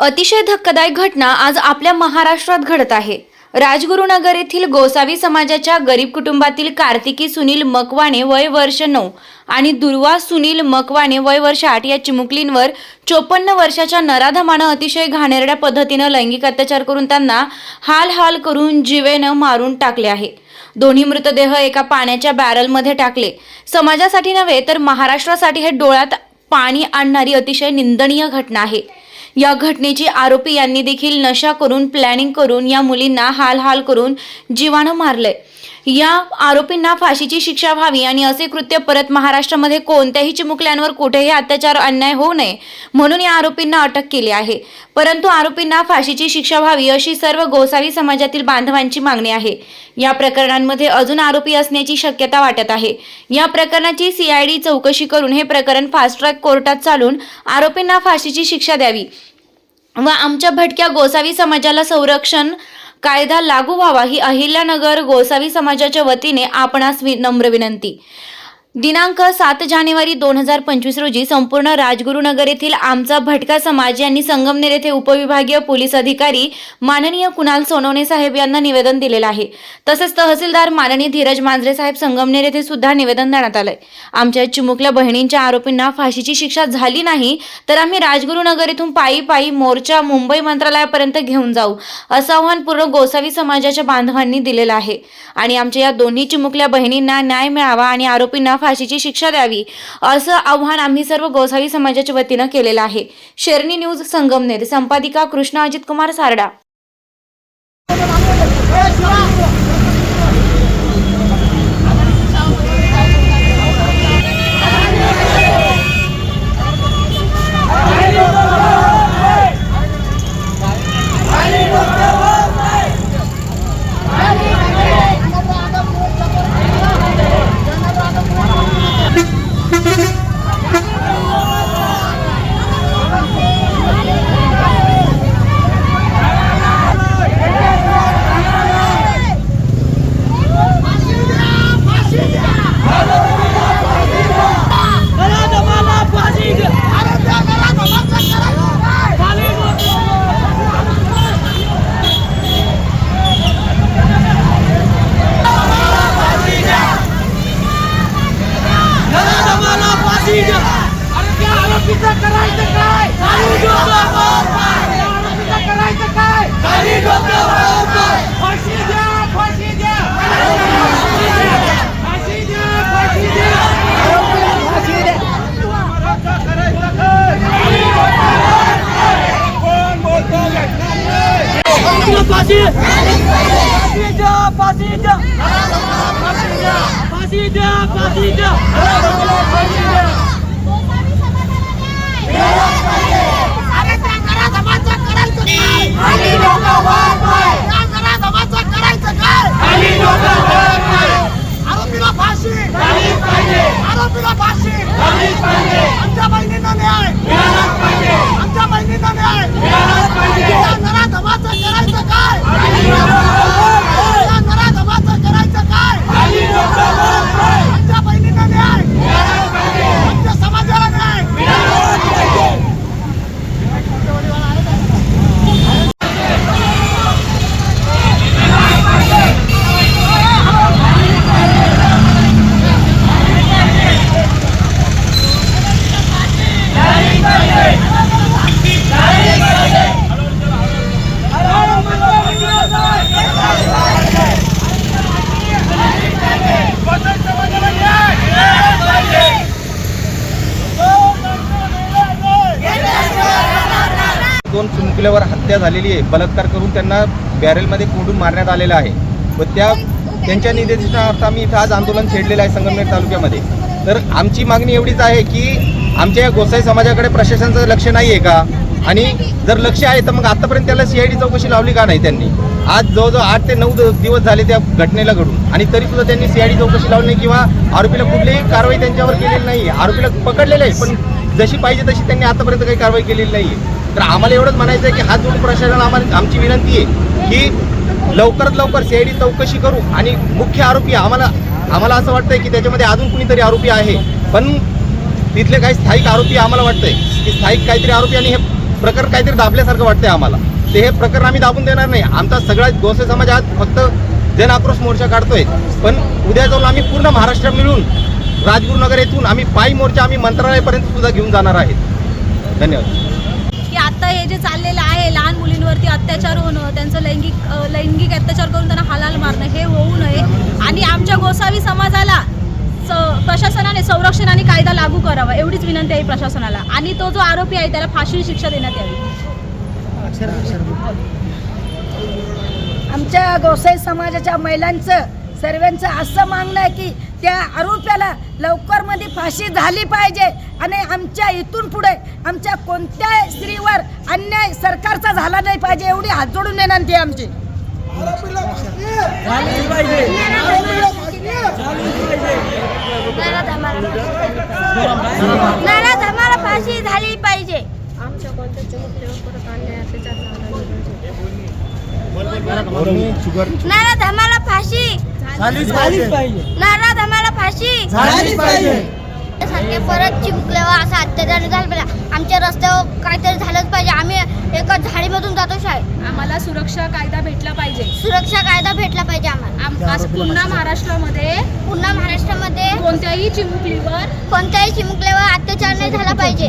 अतिशय धक्कादायक घटना आज आपल्या महाराष्ट्रात घडत आहे. राजगुरुनगर येथील गोसावी समाजाच्या गरीब कुटुंबातील कार्तिकी सुनील मकवाणे वय वर्ष नऊ आणि दुर्वा सुनील मकवाणे वय वर्ष आठ या चिमुकलींवर चोपन्न वर्षाच्या नराधमानं अतिशय घाणेरड्या पद्धतीनं लैंगिक अत्याचार करून त्यांना हाल हाल करून जीवेनं मारून टाकले आहे. दोन्ही मृतदेह एका पाण्याच्या बॅरलमध्ये टाकले. समाजासाठी नव्हे तर महाराष्ट्रासाठी हे डोळ्यात पाणी आणणारी अतिशय निंदनीय घटना आहे. या घटनेची आरोपी यांनी देखील नशा करून प्लॅनिंग करून या मुलींना हाल हाल करून जीवाणं मारलंय. या आरोपींना फाशीची शिक्षा व्हावी आणि असे कृत्य परत महाराष्ट्रामध्ये कोणत्याही चिमुकल्यांवर कुठेही अत्याचार अन्याय होऊ नये म्हणून या आरोपींना अटक केली आहे. परंतु आरोपींना फाशीची शिक्षा व्हावी अशी सर्व गोसावी समाजातील बांधवांची मागणी आहे. या प्रकरणांमध्ये अजून आरोपी असण्याची शक्यता वाटत आहे. या प्रकरणाची सीआयडी चौकशी करून हे प्रकरण फास्ट ट्रॅक कोर्टात चालून आरोपींना फाशीची शिक्षा द्यावी व आमच्या भटक्या गोसावी समाजाला संरक्षण कायदा लागू व्हावा ही अहिल्यानगर गोसावी समाजाच्या वतीने आपणास वि- नम्र विनंती. दिनांक सात जानेवारी दोन हजार पंचवीस रोजी संपूर्ण राजगुरुनगर येथील आमचा भटका समाज यांनी संगमनेर येथे उपविभागीय पोलीस अधिकारी माननीय कुणाल सोनवणे साहेब यांना निवेदन दिलेलं आहे. तसेच तहसीलदार माननीय धीरज मांजरे साहेब संगमनेर येथे सुद्धा निवेदन देण्यात आलंय. आमच्या चिमुकल्या बहिणींच्या आरोपींना फाशीची शिक्षा झाली नाही तर आम्ही राजगुरुनगर येथून पायी पायी मोर्चा मुंबई मंत्रालयापर्यंत घेऊन जाऊ असं आव्हान पूर्ण गोसावी समाजाच्या बांधवांनी दिलेलं आहे. आणि आमच्या या दोन्ही चिमुकल्या बहिणींना न्याय मिळावा आणि आरोपींना फाशीची शिक्षा द्यावी असं आव्हान आम्ही सर्व गोसावी समाजाच्या वतीनं केलेलं आहे. शेरणी न्यूज संगमनेर संपादिका कृष्णा अजित कुमार सारडा. नराधमाला फाशी द्या. अरे त्या आरोपीचं करायचं काय? त्या आरोपीचं करायचं काय? फाशी द्या, फाशी द्या. फाशी द्या, फाशी द्या. आरोपीचं करायचं काय? कोण बोलतो घटनांवर? आरोपीला फाशी फाशी द्या, फाशी द्या. फाशी द्या, फाशी द्या, फाशी द्या. फाशी द्या. अरे त्या नराधमाचं करायचं काय? त्या नराधमाचं करायचं काय? आरोपीला फाशी आरोपीला फाशी आमच्या बहिणींना न्याय आमच्या बहिणींना न्याय त्या नराधमाचं करायचं काय त्या नराधमाचं करायचं काय आमच्या बहिणींना न्याय आमच्या समाजाला न्याय दोन हत्या झालेली आहे. बलात्कार करून त्यांना बॅरेलमध्ये कोंडून मारण्यात आलेलं आहे. व त्या त्यांच्या निदर्शनार्थ आम्ही इथं आज आंदोलन छेडलेलं आहे संगमनेर तालुक्यामध्ये. तर आमची मागणी एवढीच आहे की आमच्या या गोसाई समाजाकडे प्रशासनाचं लक्ष नाही आहे का? आणि जर लक्ष आहे तर मग आतापर्यंत त्याला सीआयडी चौकशी लावली का नाही त्यांनी? आज जवळजवळ आठ ते नऊ दिवस झाले त्या घटनेला घडून. आणि तरी सुद्धा त्यांनी सीआयडी चौकशी लावली नाही किंवा आरोपीला कुठलीही कारवाई त्यांच्यावर केलेली नाही आरोपीला पकडलेलं आहे पण जशी पाहिजे तशी त्यांनी आतापर्यंत काही कारवाई केलेली नाही तर आम्हाला एवढंच म्हणायचं आहे की हात जोडून प्रशासनाला आम्हाला आमची विनंती आहे की लवकरात लवकर सीआयडी चौकशी करू आणि मुख्य आरोपी आम्हाला आम्हाला असं वाटतंय की त्याच्यामध्ये अजून कुणीतरी आरोपी आहे. पण तिथले काही स्थायिक आरोपी आम्हाला वाटतंय की स्थायिक काहीतरी आरोपी आणि हे प्रकरण काहीतरी दाबल्यासारखं वाटतंय आम्हाला. ते हे प्रकरण आम्ही दाबून देणार नाही. आमचा सगळा गोसे समाज आज फक्त जन आक्रोश मोर्चा काढतोय. पण उद्या जाऊन आम्ही पूर्ण महाराष्ट्र मिळून राजगुरुनगर येथून आम्ही पायी मोर्चा आम्ही मंत्रालयापर्यंत सुद्धा घेऊन जाणार आहेत धन्यवाद. जे चाललेलं आहे लहान मुलींवरती अत्याचार होणं त्यांचं लैंगिक लैंगिक अत्याचार करून त्यांना हालाल मारणं हे होऊ नये. आणि आमच्या गोसावी समाजाला स- प्रशासनाने संरक्षण आणि कायदा लागू करावा एवढीच विनंती आहे प्रशासनाला. आणि तो जो आरोपी आहे त्याला फाशी शिक्षा देण्यात यावी. आमच्या गोसाई समाजाच्या महिलांचं सर्वांचं असं मागणं आहे की त्या आरोप्याला लवकरमध्ये फाशी झाली पाहिजे. आणि आमच्या इथून पुढे आमच्या कोणत्या स्त्रीवर अन्याय सरकारचा झाला नाही पाहिजे एवढी हात जोडून विनंती आहे आमची. फाशी पाहिजे. आरोपीला फाशी. झाली पाहिजे. नाना धमाला फाशी. झालीच पाहिजे. नाना धमाला फाशी. झालीच पाहिजे. सारखे परत चिमुकल्यावर असा अत्याचार झाला पाहिजे आमच्या रस्त्यावर काहीतरी झालंच पाहिजे. आम्ही एका झाडीमधून जातो शाळेत. आम्हाला सुरक्षा कायदा भेटला पाहिजे. सुरक्षा कायदा भेटला पाहिजे आम्हाला. आम- आज पुन्हा महाराष्ट्रामध्ये पुन्हा महाराष्ट्रामध्ये कोणत्याही चिमुकलीवर कोणत्याही चिमुकल्यावर अत्याचार नाही झाला पाहिजे.